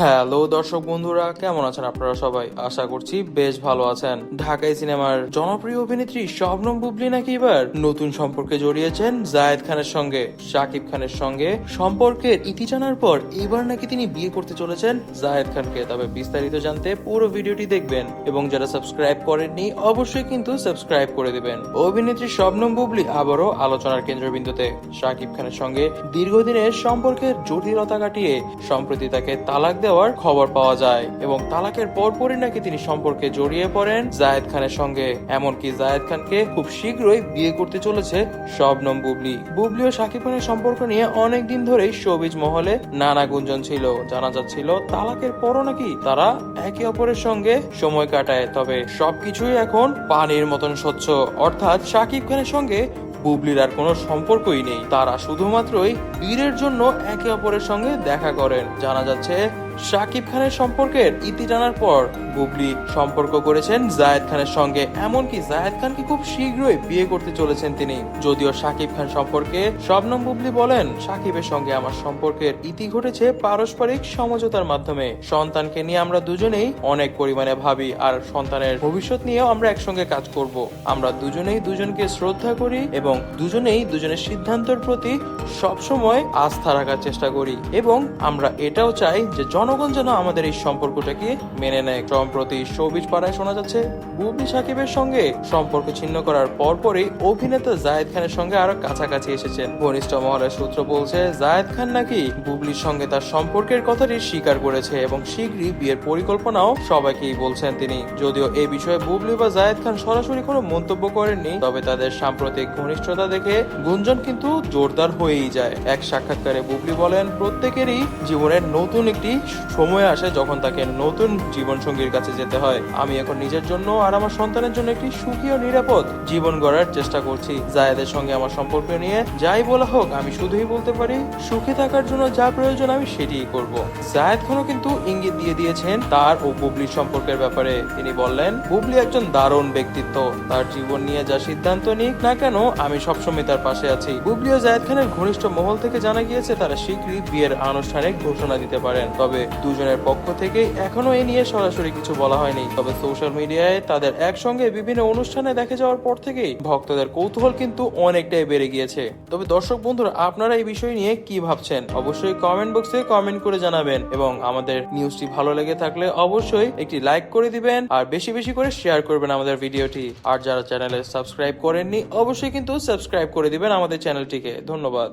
Hello দর্শক বন্ধুরা, কেমন আছেন আপনারা সবাই? আশা করছি বেশ ভালো আছেন। ঢাকাই সিনেমার জনপ্রিয় অভিনেত্রী শবনম বুবলি নাকি এবার নতুন সম্পর্কে জড়িয়েছেন জায়েদ খানের সঙ্গে, শাকিব খানের সঙ্গে। সম্পর্কের ইতি জানার পর এবার নাকি তিনি বিয়ে করতে চলেছেন জায়েদ খানকে। তবে বিস্তারিত জানতে পুরো ভিডিওটি দেখবেন এবং যারা সাবস্ক্রাইব করেননি, অবশ্যই কিন্তু সাবস্ক্রাইব করে দিবেন। অভিনেত্রী শবনম বুবলি আবারও আলোচনার কেন্দ্রবিন্দুতে। শাকিব খানের সঙ্গে দীর্ঘদিনের সম্পর্কের জটিলতা কাটিয়ে সম্প্রতি তাকে তালাক দেওয়ার খবর পাওয়া যায় এবং তালাকের পরপরই নাকি তিনি সম্পর্কে জড়িয়ে পড়েন জায়েদ খানের সঙ্গে। এমনকি জায়েদ খানকে খুব শীঘ্রই বিয়ে করতে চলেছে শবনম বুবলি। বুবলি ও শাকিব খানের সম্পর্ক নিয়ে অনেক দিন ধরেই শোবিজ মহলে নানা গুঞ্জন ছিল। জানা যাচ্ছিল, তালাকের পরও নাকি তারা একে অপরের সঙ্গে সময় কাটায়, তবে সবকিছুই এখন পানির মতন স্বচ্ছ। অর্থাৎ শাকিব খানের সঙ্গে বুবলির আর কোনো সম্পর্কই নেই। তারা শুধুমাত্রই বীরের জন্য একে অপরের সঙ্গে দেখা করেন। জানা যাচ্ছে শাকিব খানের সম্পর্কের ইতি টানার পর বুবলি সম্পর্ক করেছেন জায়েদ খানের সঙ্গে। এমনকি জায়েদ খানকে খুব শীঘ্রই বিয়ে করতে চলেছেন তিনি। যদিও শাকিব খান সম্পর্কে শবনম বুবলি বলেন, শাকিবের সঙ্গে আমার সম্পর্কের ইতি ঘটেছে পারস্পরিক সমঝোতার মাধ্যমে। সন্তানকে নিয়ে আমরা দুজনেই অনেক পরিমাণে ভাবি আর সন্তানের ভবিষ্যৎ নিয়েও আমরা একসঙ্গে কাজ করব। আমরা দুজনেই দুজনকে শ্রদ্ধা করি এবং দুজনেই দুজনের সিদ্ধান্তের প্রতি সবসময় আস্থা রাখার চেষ্টা করি। এবং আমরা এটাও চাই যে জনগণ যেন আমাদের এই সম্পর্কটাকে মেনে নেয়। সম্প্রতি শোবিজ পাড়ায় শোনা যাচ্ছে, বুবলি সাকিবের সঙ্গে সম্পর্ক ছিন্ন করার পরপরই অভিনেতা জায়েদ খানের সঙ্গে আরও কাছাকাছি এসেছেন। ঘনিষ্ঠ মহলের সূত্র বলছে, জায়েদ খান নাকি বুবলির সঙ্গে তার সম্পর্কের কথাটি স্বীকার করেছে এবং শীঘ্রই বিয়ের পরিকল্পনাও সবাইকেই বলছেন তিনি। যদিও এই বিষয়ে বুবলি বা জায়েদ খান সরাসরি কোনো মন্তব্য করেননি, তবে তাদের সাম্প্রতিক ঘনিষ্ঠতা দেখে গুঞ্জন কিন্তু জোরদার হয়েই যায়। এক সাক্ষাৎকারে বুবলি বলেন, প্রত্যেকেরই জীবনের নতুন একটি সময় আসে যখন তাকে নতুন জীবন সঙ্গীর কাছে যেতে হয়। আমি এখন নিজের জন্য আর আমার সন্তানের জন্য একটি সুখী ও নিরাপদ জীবন গড়ার চেষ্টা করছি। জায়েদের সঙ্গে আমার সম্পর্ক নিয়ে যাই বলা হোক, আমি শুধুই বলতে পারি, সুখে থাকার জন্য যা প্রয়োজন আমি সেটিই করব। জায়েদ খানও কিন্তু ইঙ্গিত দিয়ে দিয়েছেন তার ও বুবলির সম্পর্কের ব্যাপারে। তিনি বললেন, বুবলি একজন দারুণ ব্যক্তিত্ব। তার জীবন নিয়ে যা সিদ্ধান্ত নিক না কেন, আমি সবসময় তার পাশে আছি। বুবলি ও জায়েদ খানের ঘনিষ্ঠ মহল থেকে জানা গিয়েছে, তারা শীঘ্রই বিয়ের আনুষ্ঠানিক ঘোষণা দিতে পারেন। তবে দুজনের পক্ষ থেকে এখনও এ নিয়ে সরাসরি কিছু বলা হয়নি। তবে সোশ্যাল মিডিয়ায় তাদের একসঙ্গে বিভিন্ন অনুষ্ঠানে দেখা যাওয়ার পর থেকেই ভক্তদের কৌতূহল কিন্তু অনেকটাই বেড়ে গিয়েছে। তবে দর্শক বন্ধুরা, আপনারা এই বিষয় নিয়ে কি ভাবছেন? অবশ্যই কমেন্ট বক্সে কমেন্ট করে জানাবেন এবং আমাদের নিউজটি ভালো লেগে থাকলে অবশ্যই একটি লাইক করে দিবেন আর বেশি বেশি করে শেয়ার করবেন আমাদের ভিডিওটি। আর যারা চ্যানেলে সাবস্ক্রাইব করেননি, অবশ্যই কিন্তু সাবস্ক্রাইব করে দিবেন আমাদের চ্যানেলটিকে ধন্যবাদ।